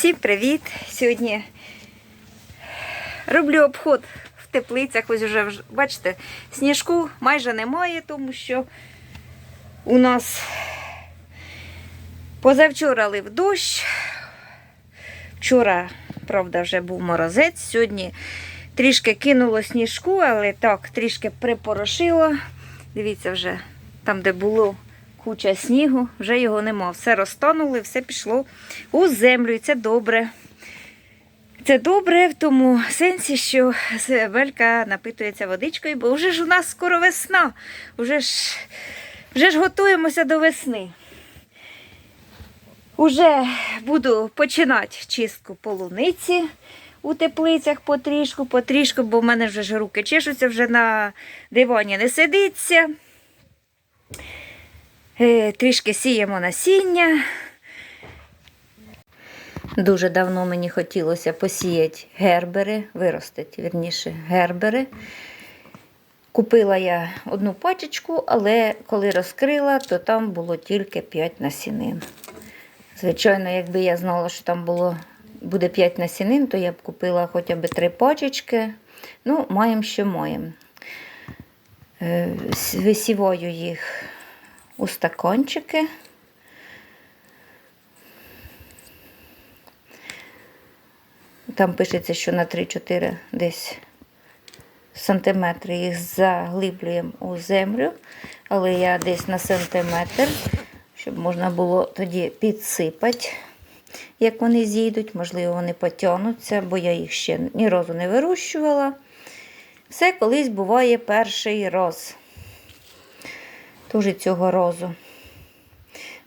Всім привіт! Сьогодні роблю обход в теплицях. Ось вже бачите, сніжку майже немає, тому що у нас позавчора лив дощ. Вчора, правда, вже був морозець. Сьогодні трішки кинуло сніжку, але так, трішки припорошило. Дивіться, вже там, де було куча снігу, вже його нема. Все розтанули, все пішло у землю, і це добре. Це добре в тому сенсі, що Белька напитується водичкою, бо вже ж у нас скоро весна, вже ж, вже ж готуємося до весни. Уже буду починати чистку полуниці у теплицях потрішку, потрішку, бо в мене вже ж руки чешуться, вже на дивані не сидиться. Е, Трішки сіємо насіння. Дуже давно мені хотілося посіяти гербери, виростити, вірніше, гербери. Купила я одну пачечку, але коли розкрила, то там було тільки 5 насінин. Звичайно, якби я знала, що там було, буде 5 насінин, то я б купила хоча б 3 пачечки. Ну, маємо, що маємо. Е, Висіваю їх у стаканчики. Там пишеться, що на 3-4 десь сантиметри їх заглиблюємо у землю, але я десь на сантиметр, щоб можна було тоді підсипати, як вони зійдуть. Можливо, вони потягнуться, бо я їх ще ні разу не вирощувала. Все колись буває перший раз. Тож цього разу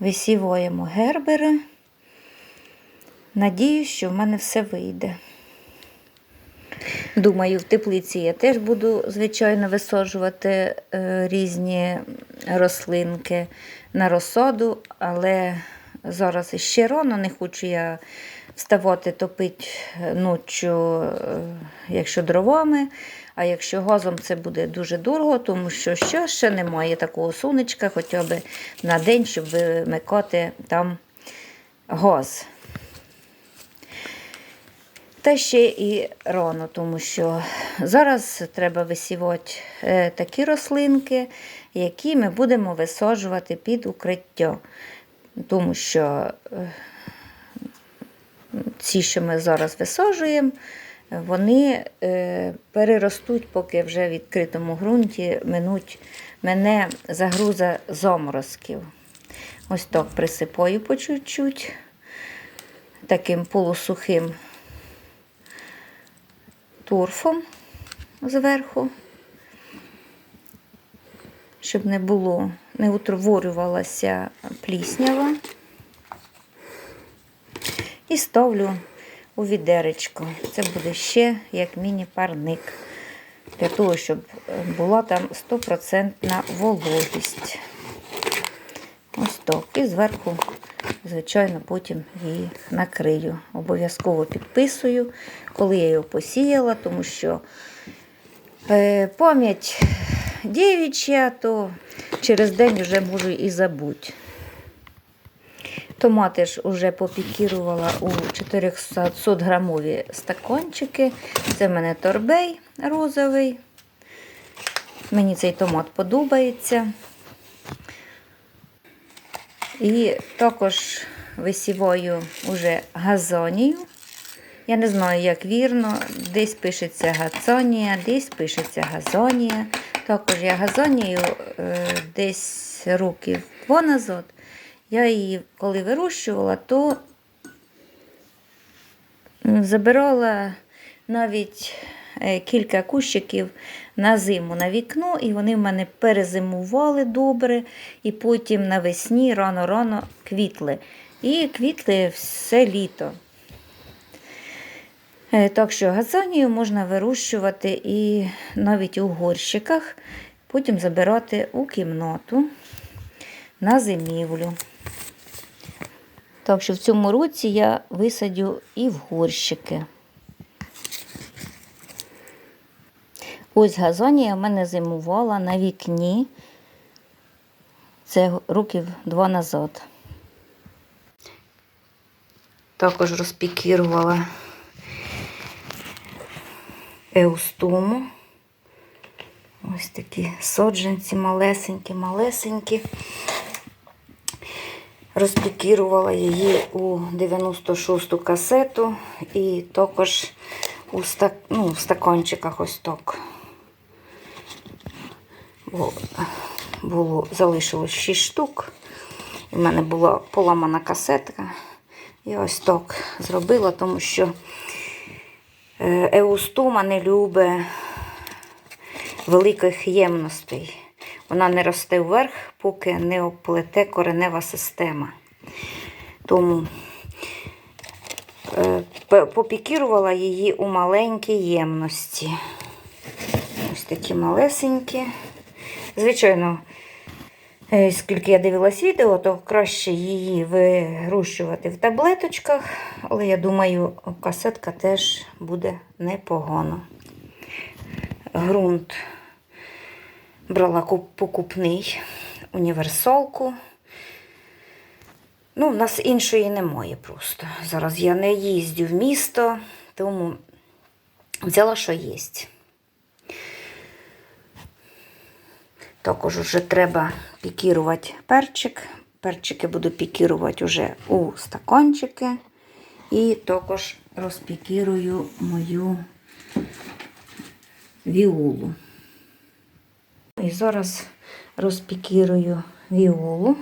висіваємо гербери. Надіюсь, що в мене все вийде. Думаю, в теплиці я теж буду, звичайно, висаджувати е, різні рослинки на розсаду, але зараз іще рано, не хочу я вставати топити ночі, е, якщо дровами. А якщо газом це буде дуже дорого, тому що що ще немає такого сонечка, хоча б на день, щоб вимикати там газ. Та ще і рано, тому що зараз треба висівати е, такі рослинки, які ми будемо висаджувати під укриття. Тому що е, ці, що ми зараз висаджуємо, вони е, переростуть, поки вже в відкритому ґрунті минуть мене загруза заморозків. Ось так присипаю по чуть-чуть, таким полусухим торфом зверху, щоб не було, не утворювалася пліснява. І ставлю у відеречко. Це буде ще як міні-парник. Для того, щоб була там 100% вологість. Ось так. І зверху, звичайно, потім її накрию. Обов'язково підписую, коли я його посіяла, тому що е, пам'ять дівча, то через день вже можу і забути. Томати ж вже попікірувала у 400 грамові стаканчики. Це в мене торбей розовий. Мені цей томат подобається. І також висіваю уже газонію. Я не знаю, як вірно, десь пишеться газонія, десь пишеться газонія. Також я газонію е, десь років назад. Я її, коли вирощувала, то забирала навіть е, кілька кущиків на зиму на вікно, і вони в мене перезимували добре, і потім навесні рано-рано квітли. І квітли все літо. Е, Так що газонію можна вирощувати і навіть у горщиках, потім забирати у кімнату на зимівлю. Так що в цьому році я висадю і в горщики. Ось газонія в мене зимувала на вікні. Це років два назад. Також розпікірувала еустому. Ось такі соджанці малесенькі, малесенькі. Розпікірувала її у 96-ту касету і також у стак... ну, в стаканчиках ось так. Бо було, залишилось 6 штук. У мене була поламана касетка. І ось так зробила, тому що е, еустома не любить великих ємностей. Вона не росте вверх, поки не оплете коренева система. Тому е, попікірувала її у маленькій ємності. Ось такі малесенькі. Звичайно, е, скільки я дивилась відео, то краще її вирощувати в таблеточках, але я думаю, касетка теж буде непогано. Грунт брала покупний універсалку. Ну, в нас іншої немає просто. Зараз я не їздю в місто, тому взяла, що є. Також вже треба пікірувати перчик. Перчики буду пікірувати вже у стаканчики. І також розпікірую мою віолу. І зараз розпікірую віолу.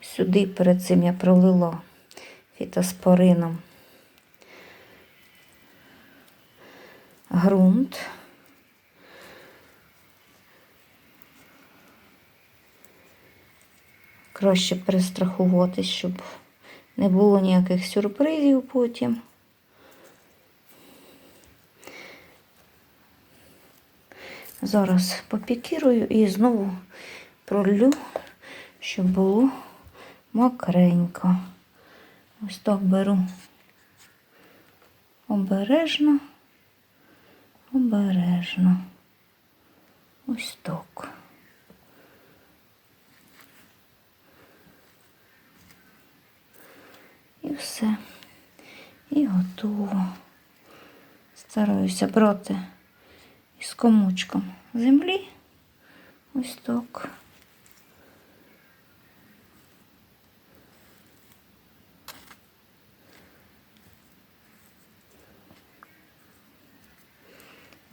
Сюди перед цим я пролила фітоспорином ґрунт. Краще перестрахуватись, щоб не було ніяких сюрпризів потім. Зараз попікірую і знову пролю, щоб було мокренько. Ось так беру обережно, обережно. Ось так. І все. І готово. Стараюся брати із комочком землі. Ось так.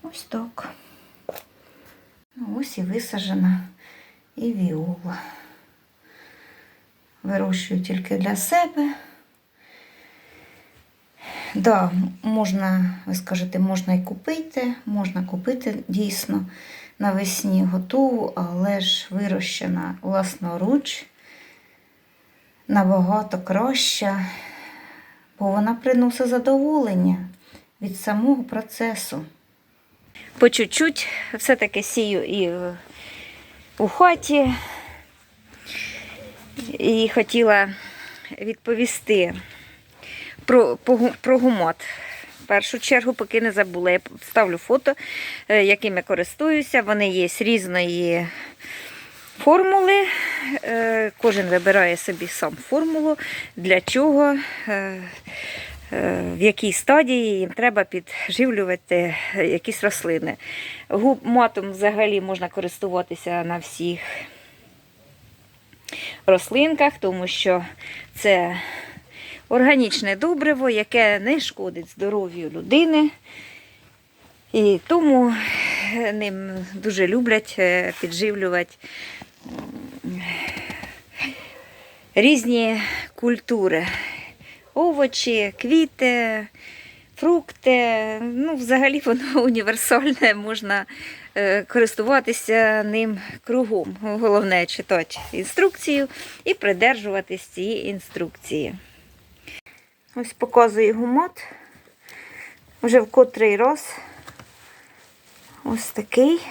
Ось так. Ну, ось і висаджена і віола. Вирощую тільки для себе. Да, можна, ви скажете, можна і купити, можна купити дійсно навесні готову, але ж вирощена власноруч набагато краща, бо вона приносить задоволення від самого процесу. По чуть-чуть все-таки сію і у хаті. І хотіла відповісти про, про гумат. В першу чергу, поки не забула, я ставлю фото, е, якими користуюся. Вони є з різної формули. Е, Кожен вибирає собі сам формулу, для чого, е, в якій стадії їм треба підживлювати якісь рослини. Гуматом взагалі можна користуватися на всіх рослинках, тому що це органічне добриво, яке не шкодить здоров'ю людини. І тому ним дуже люблять е, підживлювати різні культури. Овочі, квіти, фрукти. Ну, взагалі воно універсальне, можна е, користуватися ним кругом. Головне читати інструкцію і придержуватись цієї інструкції. Ось показую гумат. Вже в котрий раз. Ось такий.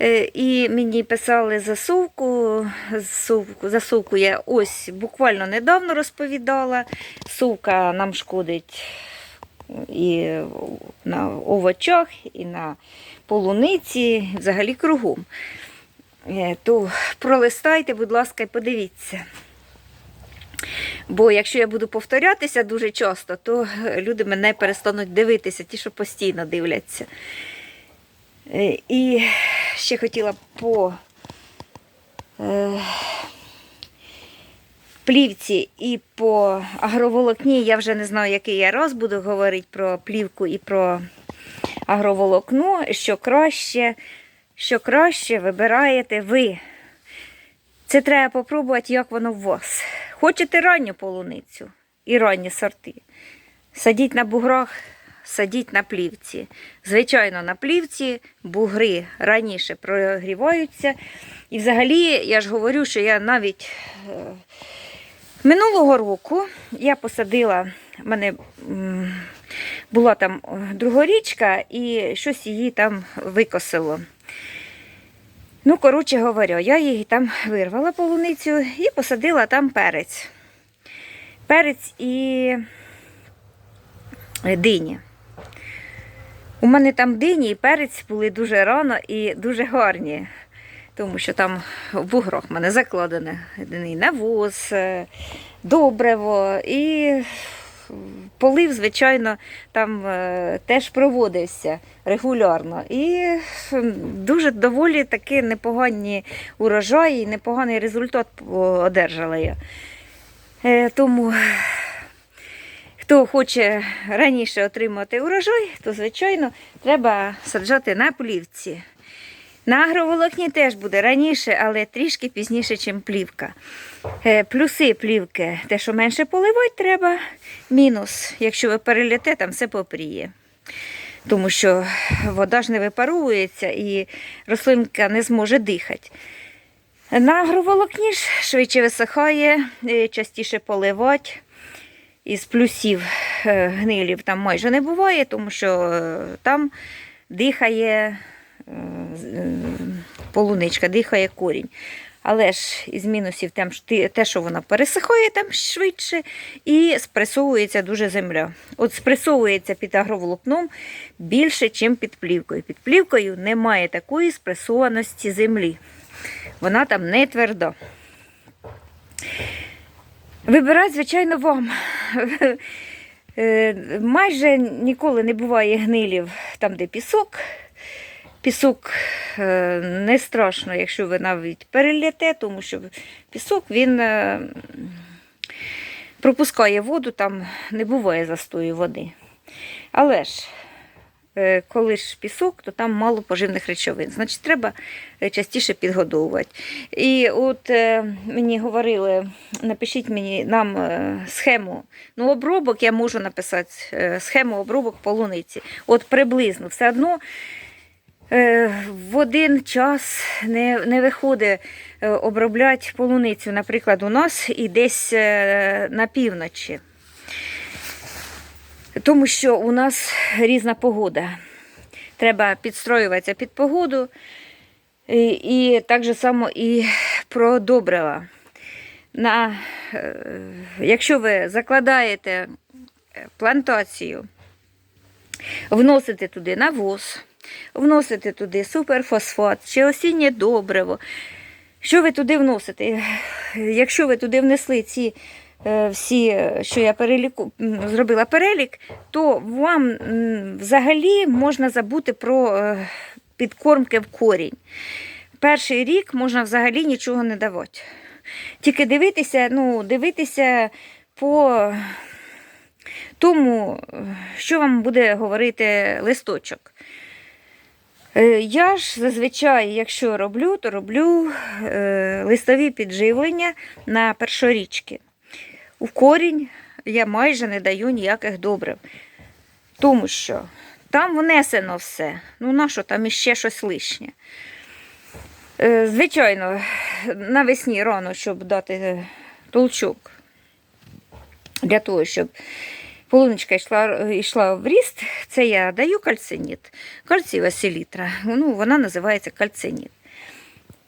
Е, І мені писали засувку. Засувку, засувку я ось буквально недавно розповідала. Сувка нам шкодить і на овочах, і на полуниці, взагалі кругом. Е, то пролистайте, будь ласка, і подивіться. Бо якщо я буду повторятися дуже часто, то люди мене перестануть дивитися, ті, що постійно дивляться. Е, І ще хотіла по е, плівці і по агроволокні. Я вже не знаю, який я раз буду говорити про плівку і про агроволокно, що краще, що краще вибираєте ви. Це треба попробувати, як воно у вас. Хочете ранню полуницю і ранні сорти. Садіть на буграх, садіть на плівці. Звичайно, на плівці бугри раніше прогріваються. І взагалі, я ж говорю, що я навіть е, минулого року я посадила, в мене була там е, другорічка, і щось її там викосило. Ну, коротше говоря, я її там вирвала полуницю і посадила там перець. Перець і дині. У мене там дині і перець були дуже рано і дуже гарні, тому що там в буграх в мене закладене навоз, е, добриво і полив, звичайно, там е, теж проводився регулярно. І дуже доволі таки непогані урожаї, непоганий результат одержала я. Е, Тому хто хоче раніше отримати урожай, то, звичайно, треба саджати на плівці. На агроволокні теж буде раніше, але трішки пізніше, ніж плівка. Е, Плюси плівки, те, що менше поливати треба. Мінус, якщо ви переліте, там все попріє. Тому що вода ж не випарується і рослинка не зможе дихати. На агроволокні ж швидше висихає, е, частіше поливати. Із плюсів е, гнилів там майже не буває, тому що там дихає полуничка, дихає корінь. Але ж із мінусів те, що вона пересихає там швидше і спресовується дуже земля. От спресовується під агроволокном більше, ніж під плівкою. Під плівкою немає такої спресованості землі. Вона там не тверда. Вибирати, звичайно, вам. Е, Майже ніколи не буває гнилів там, де пісок. Пісок е, не страшно, якщо ви навіть переліте, тому що пісок він е, пропускає воду, там не буває застою води. Але ж, е, коли ж пісок, то там мало поживних речовин. Значить, треба частіше підгодовувати. І от мені говорили, напишіть мені нам схему. Ну, обробок я можу написати схему обробок полуниці. От приблизно все одно. Е, В один час не, не виходить е, обробляти полуницю, наприклад, у нас і десь е, на півночі. Тому що у нас різна погода. Треба підстроюватися під погоду. І, і так же само і про добрива. На, якщо ви закладаєте плантацію, вносите туди навоз, вносите туди суперфосфат чи осіннє добриво. Що ви туди вносите? Якщо ви туди внесли ці е, всі, що я переліку, зробила перелік, то вам взагалі можна забути про е, підкормки в корінь. Перший рік можна взагалі нічого не давати. Тільки дивитися, ну, дивитися по тому, е, що вам буде говорити листочок. Е, Я ж зазвичай, якщо роблю, то роблю е, листові підживлення на першорічки. У корінь я майже не даю ніяких добрив. Тому що там внесено все. Ну, на що там іще щось лишнє. Е, Звичайно, навесні рано, щоб дати толчок. Для того, щоб полуничка йшла, йшла в ріст, це я даю кальциніт. Кальцієва селітра. Ну, вона називається кальциніт.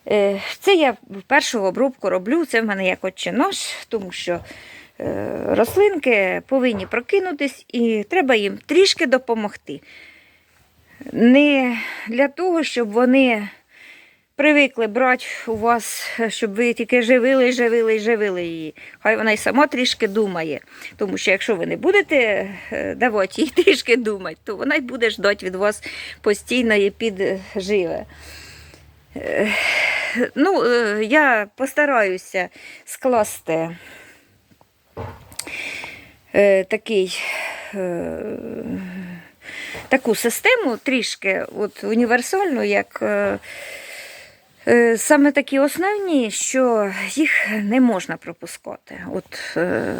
Е, Це я першу обробку роблю, це в мене як отче нож, тому що е, рослинки повинні прокинутись і треба їм трішки допомогти. Не для того, щоб вони привикли брати у вас, щоб ви тільки живили, живили, живили її. Хай вона й сама трішки думає. Тому що якщо ви не будете е, давати їй трішки думати, то вона й буде ждати від вас постійної підживе. Е, Ну, е, я постараюся скласти такий, таку систему трішки от, універсальну, як саме такі основні, що їх не можна пропускати. От, е,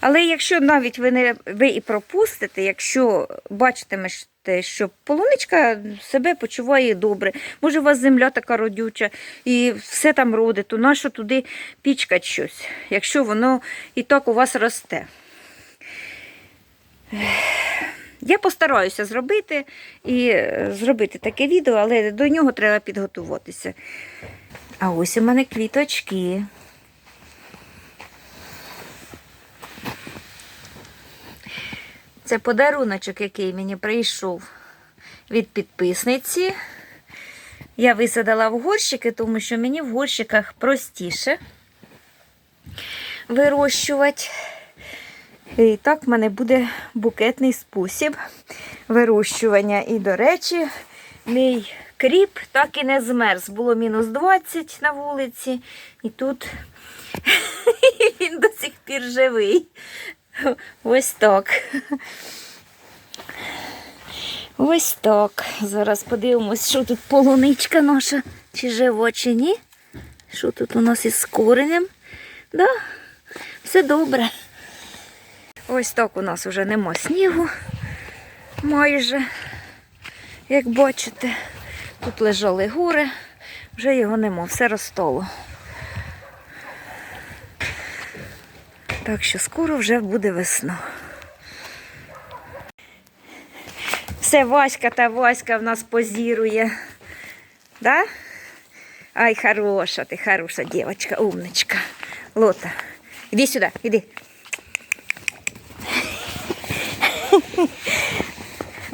але якщо навіть ви, не, ви і пропустите, якщо бачитимете, що полуничка себе почуває добре, може у вас земля така родюча і все там родить, то нащо туди пічкати щось, якщо воно і так у вас росте. Я постараюся зробити і е, зробити таке відео, але до нього треба підготуватися. А ось у мене квіточки. Це подаруночок, який мені прийшов від підписниці. Я висадила в горщики, тому що мені в горщиках простіше вирощувати. І так в мене буде букетний спосіб вирощування. І, до речі, мій кріп так і не змерз. Було мінус 20 на вулиці, і тут він до сих пір живий. Ось так. Ось так. Зараз подивимось, що тут полуничка наша, чи жива, чи ні. Що тут у нас із коренем? Да, все добре. Ось так у нас вже нема снігу майже, як бачите. Тут лежали гори, вже його нема, все розтало. Так що скоро вже буде весна. Все, Васька та Васька в нас позірує. Да? Ай, хороша ти, хороша дівчинка, умничка. Лота, іди сюди, іди.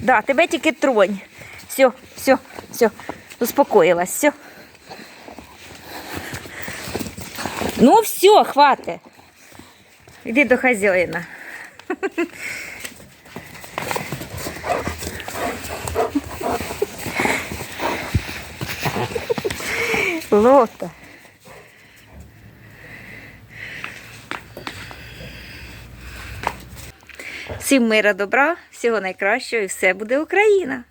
Да, тебе тільки тронь. Все, все, все, успокоїлась, все. Ну, все, хватить. Іди до хазяїна. Лота. Всім мира добра, всього найкращого і все буде Україна.